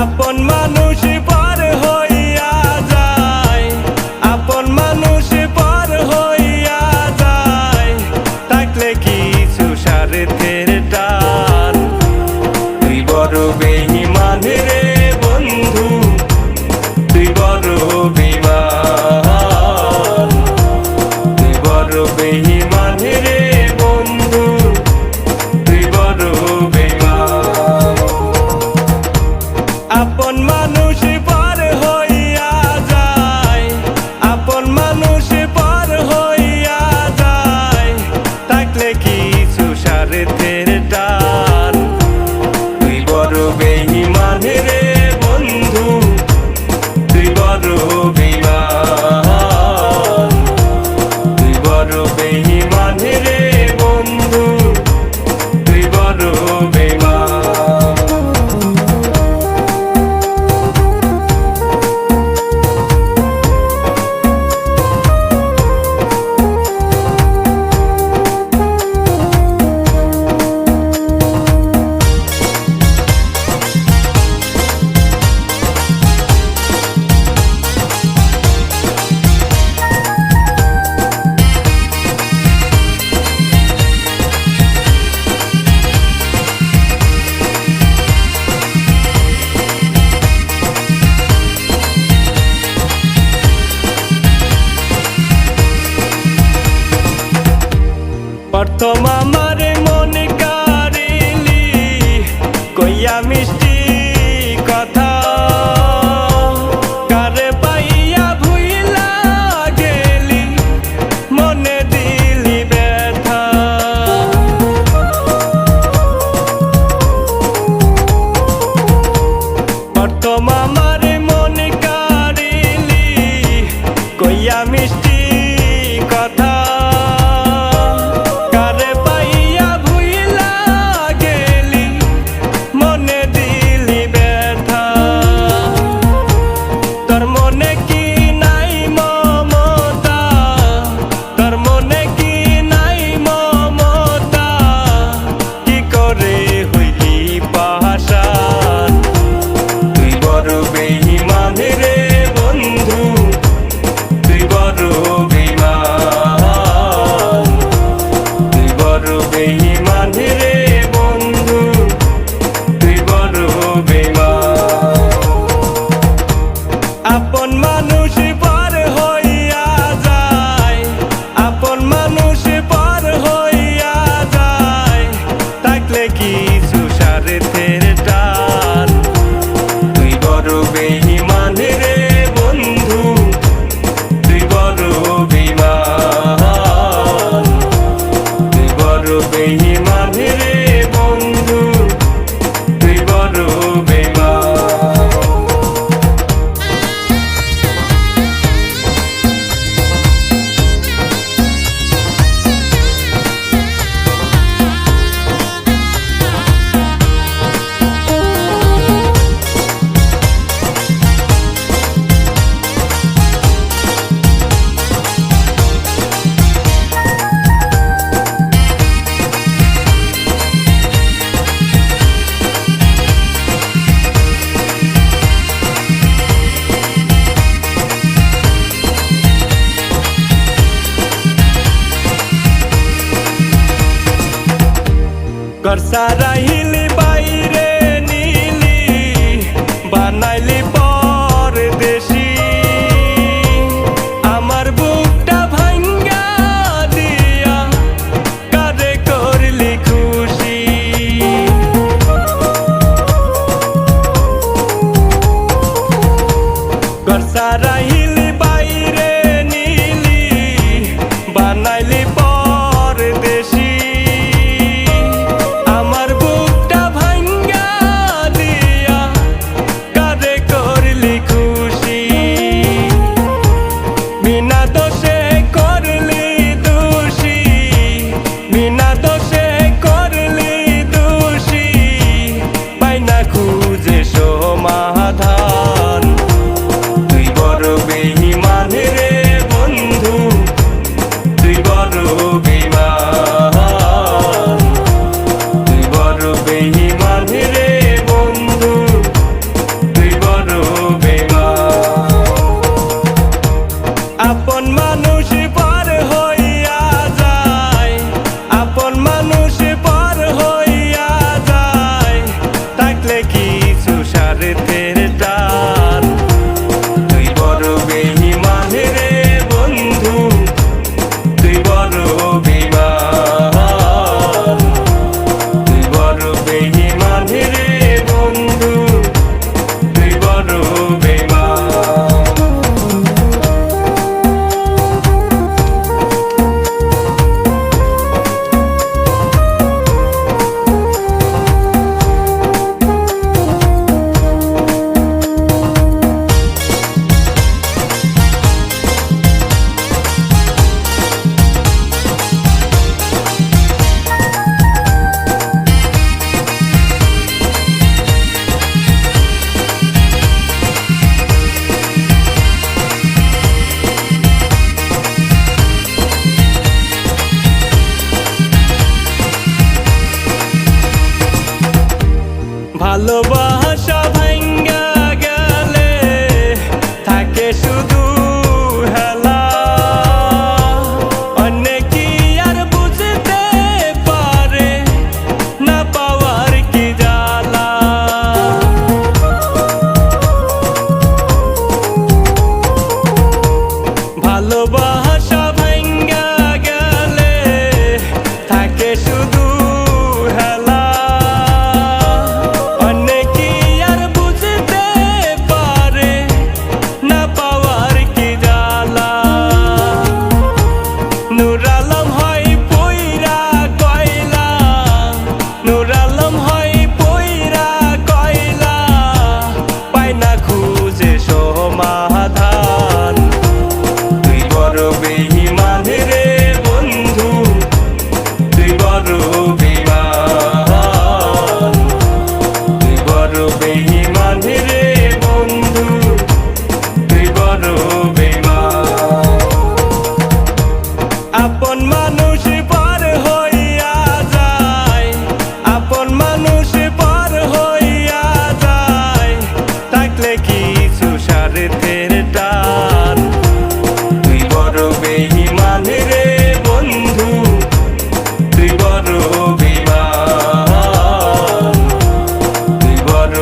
আপন মানুষ পর হইয়া যায়। আপন মানুষ পর হইয়া যায়। থাকলে কিছু সারের টান। তুই বড় বেহিমানের upon my চর্চা রাহিলি বাইরে নীলি, বানাইলি পর দেশি আমার বুকটা ভাঙ্গা দিয়া কারে করলি খুশি? চর্চা থাকলে কিছু সারেথের টান। তুই বড় বেহিমান বন্ধু তুই বড় অভিমান তুই বড়